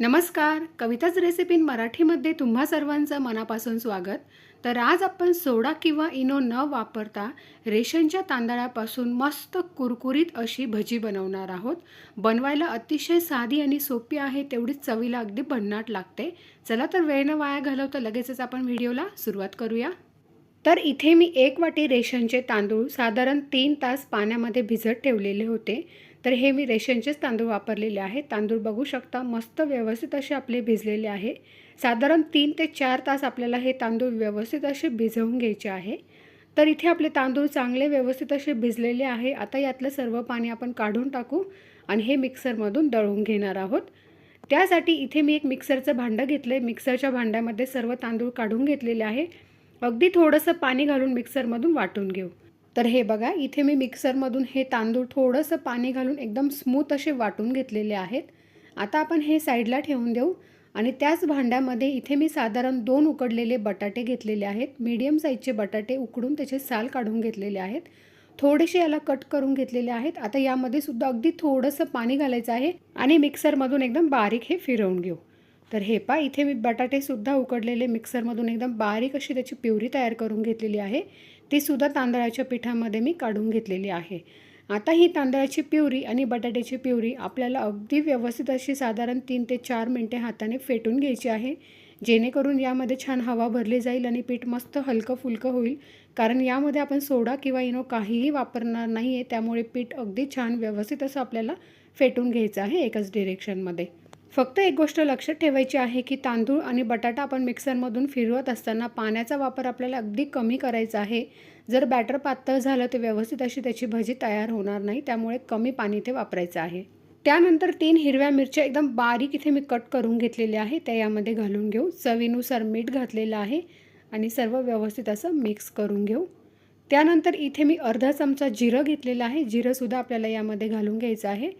नमस्कार. कविताच रेसिपी मराठीमध्ये तुम्हा सर्वांचं मनापासून स्वागत. तर आज आपण सोडा किंवा इनो न वापरता रेशनच्या तांदळापासून मस्त कुरकुरीत अशी भजी बनवणार आहोत. बनवायला अतिशय साधी आणि सोपी आहे तेवढीच चवीला अगदी भन्नाट लागते. चला तर वेळ न वाया घालवता लगेचच आपण व्हिडिओला सुरुवात करूया. तर इथे मी एक वाटी रेशनचे तांदूळ साधारण तीन तास पाण्यामध्ये भिजत ठेवलेले होते. तर हे मी रेशनचेच तांदूळ वापरलेले आहे. तांदूळ बघू शकता मस्त व्यवस्थित असे आपले भिजलेले आहे. साधारण तीन ते चार तास आपल्याला हे तांदूळ व्यवस्थित असे भिजवून घ्यायचे आहे. तर इथे आपले तांदूळ चांगले व्यवस्थित असे भिजलेले आहे. आता यातलं सर्व पाणी आपण काढून टाकू आणि हे मिक्सरमधून दळून घेणार आहोत. त्यासाठी इथे मी एक मिक्सरचं भांडं घेतलं आहे मिक्सरच्या भांड्यामध्ये सर्व तांदूळ काढून घेतलेले आहे. अगदी थोडंसं पाणी घालून मिक्सरमधून वाटून घेऊ. तर हे बघा इथे मी मिक्सरमधून हे तांदूळ थोडंसं पाणी घालून एकदम स्मूथ असे वाटून घेतलेले आहेत. आता आपण हे साईडला ठेवून देऊ आणि त्याच भांड्यामध्ये इथे मी साधारण दोन उकडलेले बटाटे घेतलेले आहेत. मीडियम साईजचे बटाटे उकडून त्याचे साल काढून घेतलेले आहेत. थोडेसे याला कट करून घेतलेले आहेत. आता यामध्ये सुद्धा अगदी थोडंसं पाणी घालायचं आहे आणि मिक्सरमधून एकदम बारीक हे फिरवून घेऊ. तर हे पा इथे मी बटाटेसुद्धा उकडलेले मिक्सरमधून एकदम बारीक अशी त्याची प्युरी तयार करून घेतलेली आहे. ती सुद्धा तांदळाच्या पिठामध्ये मी काढून घेतलेली आहे. आता ही तांदळाची प्युरी आणि बटाट्याची प्युरी आपल्याला अगदी व्यवस्थित अशी साधारण तीन ते चार मिनटे हाताने फेटून घ्यायची आहे. जेणेकरून यामध्ये छान हवा भरली जाईल आणि पीठ मस्त हलकं फुलकं होईल. कारण यामध्ये आपण सोडा किंवा इनो काहीही वापरणार नाही आहे त्यामुळे पीठ अगदी छान व्यवस्थित असं आपल्याला फेटून घ्यायचं आहे एकाच डिरेक्शनमध्ये फक्त एक गोष्ट लक्षात ठेवायची आहे की तांदूळ आणि बटाटा आपण मिक्सरमधून फिरवत असताना पाण्याचा वापर आपल्याला अगदी कमी करायचा आहे. जर बॅटर पातळ झालं तर व्यवस्थित अशी त्याची भजी तयार होणार नाही त्यामुळे कमी पाणी ते वापरायचं आहे. त्यानंतर तीन हिरव्या मिरच्या एकदम बारीक इथे मी कट करून घेतलेल्या आहे त्या यामध्ये घालून घेऊ. चवीनुसार मीठ घातलेलं आहे आणि सर्व व्यवस्थित असं मिक्स करून घेऊ. त्यानंतर इथे मी अर्धा चमचा जिरं घेतलेलं आहे जिरंसुद्धा आपल्याला यामध्ये घालून घ्यायचं आहे.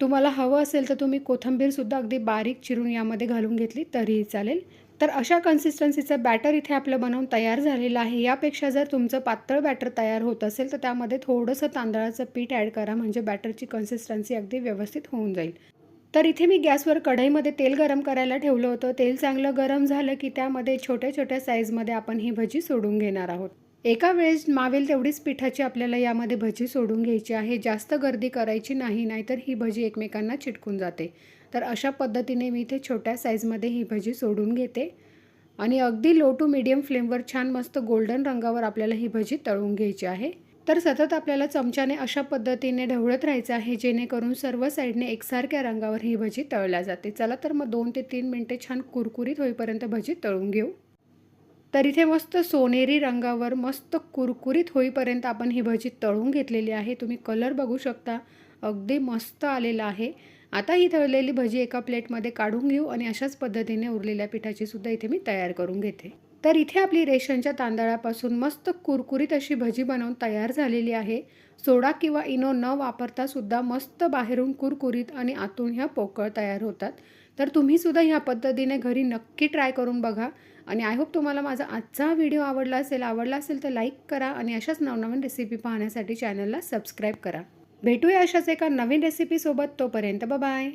तुम्हाला हवं असेल तर तुम्ही कोथिंबीरसुद्धा अगदी बारीक चिरून यामध्ये घालून घेतली तरीही चालेल. तर अशा कन्सिस्टन्सीचं बॅटर इथे आपलं बनवून तयार झालेलं आहे. यापेक्षा जर तुमचं पातळ बॅटर तयार होत असेल तर त्यामध्ये थोडंसं तांदळाचं पीठ ॲड करा म्हणजे बॅटरची कन्सिस्टन्सी अगदी व्यवस्थित होऊन जाईल. तर इथे मी गॅसवर कढईमध्ये तेल गरम करायला ठेवलं होतं. तेल चांगलं गरम झालं की त्यामध्ये छोट्या छोट्या साईजमध्ये आपण ही भजी सोडून घेणार आहोत. एका वेळेस मावेल तेवढीच पिठाची आपल्याला यामध्ये भजी सोडून घ्यायची आहे. जास्त गर्दी करायची नाही नाहीतर ही भजी एकमेकांना चिटकून जाते. तर अशा पद्धतीने मी इथे छोट्या साईजमध्ये ही भजी सोडून घेते. आणि अगदी लो टू मिडियम फ्लेमवर छान मस्त गोल्डन रंगावर आपल्याला ही भजी तळून घ्यायची आहे. तर सतत आपल्याला चमच्याने अशा पद्धतीने ढवळत राहायचं आहे जेणेकरून सर्व साईडने एकसारख्या रंगावर ही भजी तळल्या जाते. चला तर मग दोन ते तीन मिनटे छान कुरकुरीत होईपर्यंत भजी तळून घेऊ. तर इथे मस्त सोनेरी रंगावर मस्त कुरकुरीत होईपर्यंत आपण ही भजी तळून घेतलेली आहे. तुम्ही कलर बघू शकता. अगदी मस्त आलेला आहे. आता ही तळलेली भजी एका प्लेटमध्ये काढून घेऊ आणि अशाच पद्धतीने उरलेल्या पिठाची सुद्धा इथे मी तयार करून घेते. तर इथे आपली रेशनच्या तांदळापासून मस्त कुरकुरीत अशी भजी बनवून तयार झालेली आहे. सोडा किंवा इनो न वापरता सुद्धा मस्त बाहेरून कुरकुरीत आणि आतून ह्या पोकळ तयार होतात. तर तुम्हीसुद्धा ह्या पद्धतीने घरी नक्की ट्राय करून बघा. आणि आय होप तुम्हाला माझा आजचा व्हिडिओ आवडला असेल आवडला असेल तर लाईक करा आणि अशाच नवनवीन रेसिपी पाहण्यासाठी चॅनलला सबस्क्राईब करा. भेटूया अशाच एका नवीन रेसिपीसोबत तोपर्यंत बाय